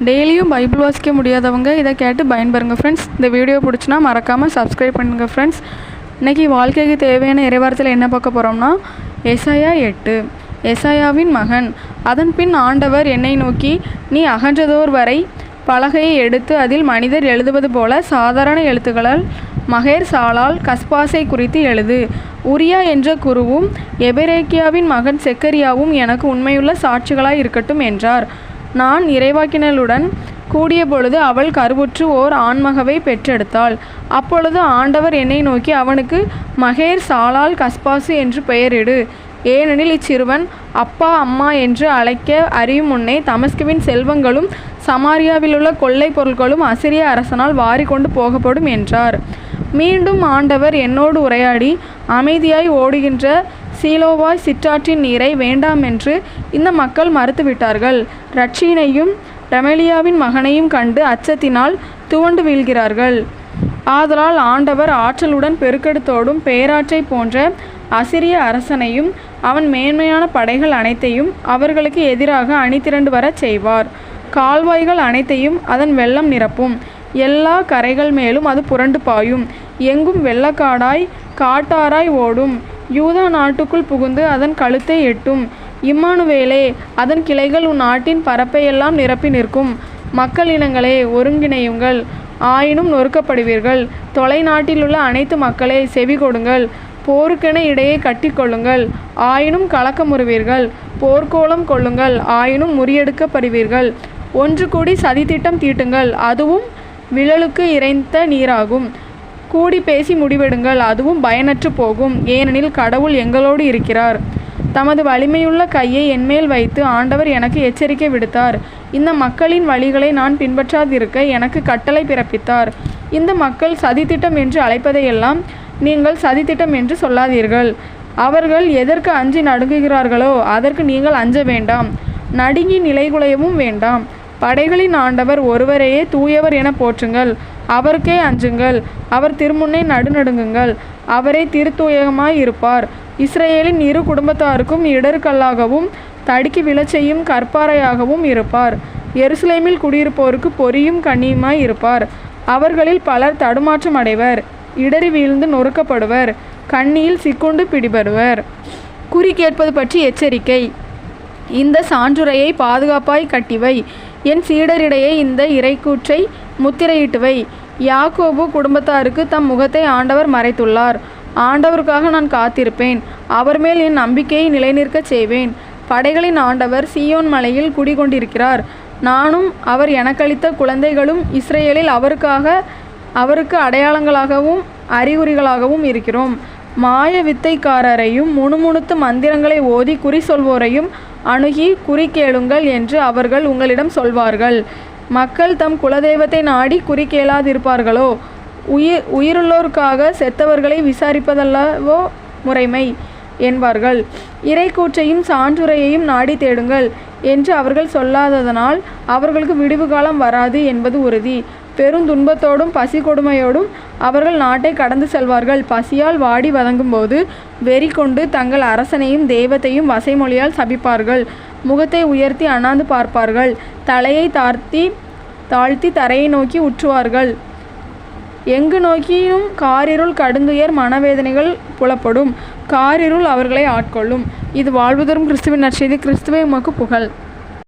டெய்லியும் பைபிள் வாசிக்க முடியாதவங்க இதை கேட்டு பயன்பெறுங்க ஃப்ரெண்ட்ஸ் இந்த வீடியோ பிடிச்சினா மறக்காமல் சப்ஸ்கிரைப் பண்ணுங்கள் ஃப்ரெண்ட்ஸ் இன்றைக்கி வாழ்க்கைக்கு தேவையான இறைவாரத்தில் என்ன பார்க்க போகிறோம்னா எசாயா எட்டு. எசாயாவின் மகன். அதன் பின் ஆண்டவர் என்னை நோக்கி நீ அகன்றதோர் வரை பலகையை எடுத்து அதில் மனிதர் எழுதுவது போல சாதாரண எழுத்துக்களால் மகேர் சாலால் கஸ்பாசை குறித்து எழுது. உரியா என்ற குருவும் எபெரேக்கியாவின் மகன் செக்கரியாவும் எனக்கு உண்மையுள்ள சாட்சிகளாய் இருக்கட்டும் என்றார். நான் இறைவாக்கினலுடன் கூடிய பொழுது அவள் கருவுற்று ஓர் ஆண்மகவை பெற்றெடுத்தாள். அப்பொழுது ஆண்டவர் என்னை நோக்கி அவனுக்கு மகேர் சாலால் கஸ்பாசு என்று பெயரிடு. ஏனெனில் இச்சிறுவன் அப்பா அம்மா என்று அழைக்க அறியும் முன்னே தமஸ்குவின் செல்வங்களும் சமாரியாவிலுள்ள கொள்ளை பொருட்களும் அசிரிய அரசனால் வாரிக்கொண்டு போகப்படும் என்றார். மீண்டும் ஆண்டவர் என்னோடு உரையாடி அமைதியாய் ஓடுகின்ற சீலோவாய் சிற்றாற்றின் நீரை வேண்டாம் என்று இந்த மக்கள் மறுத்துவிட்டார்கள். ரட்சியினையும் ரெமலியாவின் மகனையும் கண்டு அச்சத்தினால் துவண்டு வீழ்கிறார்கள். ஆதலால் ஆண்டவர் ஆற்றலுடன் பெருக்கெடுத்தோடும் பேராற்றை போன்ற அசிரிய அரசனையும் அவன் மேன்மையான படைகள் அனைத்தையும் அவர்களுக்கு எதிராக அணிதிரண்டு வரச் செய்வார். கால்வாய்கள் அனைத்தையும் அதன் வெள்ளம் நிரப்பும். எல்லா கரைகள் மேலும் அது புரண்டு பாயும். எங்கும் வெள்ளக்காடாய் காட்டாராய் ஓடும். யூதா நாட்டுக்குள் புகுந்து அதன் கழுத்தை எட்டும். இம்மானுவேலே அதன் கிளைகள் உன் நாட்டின் பரப்பையெல்லாம் நிரப்பி நிற்கும். மக்கள் இனங்களே ஒருங்கிணையுங்கள். ஆயினும் நொறுக்கப்படுவீர்கள். தொலைநாட்டிலுள்ள அனைத்து மக்களே செவி கொடுங்கள். போருக்கென இடையே கட்டிக்கொள்ளுங்கள் ஆயினும் கலக்கமுறுவீர்கள் போர்க்கோலம் கொள்ளுங்கள். ஆயினும் முறியெடுக்கப்படுவீர்கள். ஒன்று கூடி சதித்திட்டம் தீட்டுங்கள். அதுவும் விழலுக்கு இறைந்த நீராகும். கூடி பேசி முடிவெடுங்கள். அதுவும் பயனற்று போகும். ஏனெனில் கடவுள் எங்களோடு இருக்கிறார். தமது வலிமையுள்ள கையை என்மேல் வைத்து ஆண்டவர் எனக்கு எச்சரிக்கை விடுத்தார். இந்த மக்களின் வழிகளை நான் பின்பற்றாதிருக்க எனக்கு கட்டளை பிறப்பித்தார். இந்த மக்கள் சதித்திட்டம் என்று அழைப்பதையெல்லாம் நீங்கள் சதித்திட்டம் என்று சொல்லாதீர்கள். அவர்கள் எதற்கு அஞ்சி நடுங்குகிறார்களோ அதற்கு நீங்கள் அஞ்ச வேண்டாம். நடுங்கி நிலைகுலையவும் வேண்டாம். படைகளின் ஆண்டவர் ஒருவரையே தூயவர் என போற்றுங்கள். அவருக்கே அஞ்சுங்கள். அவர் திருமுன்னே நடுநடுங்குங்கள். அவரே திருத்தூயகமாய் இருப்பார். இஸ்ரேலின் இரு குடும்பத்தாருக்கும் இடர்கல்லாகவும் தடுக்கி விழச்செய்யும் கற்பாறையாகவும் இருப்பார். எருசலேமில் குடியிருப்போருக்கு பொரியும் கண்ணியுமாய் இருப்பார். அவர்களில் பலர் தடுமாற்றம் அடைவர். இடறி வீழ்ந்து நொறுக்கப்படுவர். கண்ணியில் சிக்குண்டு பிடிபடுவர். குறி கேட்பது பற்றி எச்சரிக்கை. இந்த சான்றுரையை பாதுகாப்பாய் கட்டிவை. என் சீடரிடையே இந்த இறைக்கூற்றை முத்திரையிட்டுவை. யாக்கோபு குடும்பத்தாருக்கு தம் முகத்தை ஆண்டவர் மறைத்துள்ளார். ஆண்டவருக்காக நான் காத்திருப்பேன். அவர் மேல் என் நம்பிக்கையை நிலைநிற்கச் செய்வேன். படைகளின் ஆண்டவர் சீயோன் மலையில் குடிகொண்டிருக்கிறார். நானும் அவர் எனக்களித்த குழந்தைகளும் இஸ்ரேலில் அவருக்காக அவருக்கு அடையாளங்களாகவும் அறிகுறிகளாகவும் இருக்கிறோம். மாய வித்தைக்காரரையும் முணுமுணுத்து மந்திரங்களை ஓதி குறி சொல்வோரையும் அணுகி குறி கேளுங்கள் என்று அவர்கள் உங்களிடம் சொல்வார்கள். மக்கள் தம் குலதெய்வத்தை நாடி குறி கேளாதிருப்பார்களோ உயிர் உயிருள்ளோருக்காக செத்தவர்களை விசாரிப்பதல்லவோ முறைமை. என்பார்கள். இறைக்கூற்றையும் சான்றுரையையும் நாடி தேடுங்கள் என்று அவர்கள் சொல்லாததனால் அவர்களுக்கு விடிவு காலம் வராது என்பது உறுதி. பெருந்துன்பத்தோடும் பசி கொடுமையோடும் அவர்கள் நாட்டை கடந்து செல்வார்கள். பசியால் வாடி வதங்கும்போது வெறி கொண்டு தங்கள் அரசனையும் தெய்வத்தையும் வசைமொழியால் சபிப்பார்கள். முகத்தை உயர்த்தி அண்ணாந்து பார்ப்பார்கள். தலையை தாழ்த்தி தாழ்த்தி தரையை நோக்கி உற்றுவார்கள். எங்கு நோக்கியும் காரிருள் கடுந்துயர் மனவேதனைகள் புலப்படும். காரிருள் அவர்களை ஆட்கொள்ளும். இது வாழ்வுதரும் கிறிஸ்துவின் நற்செய்தி கிறிஸ்துவை உமக்கு புகழ்.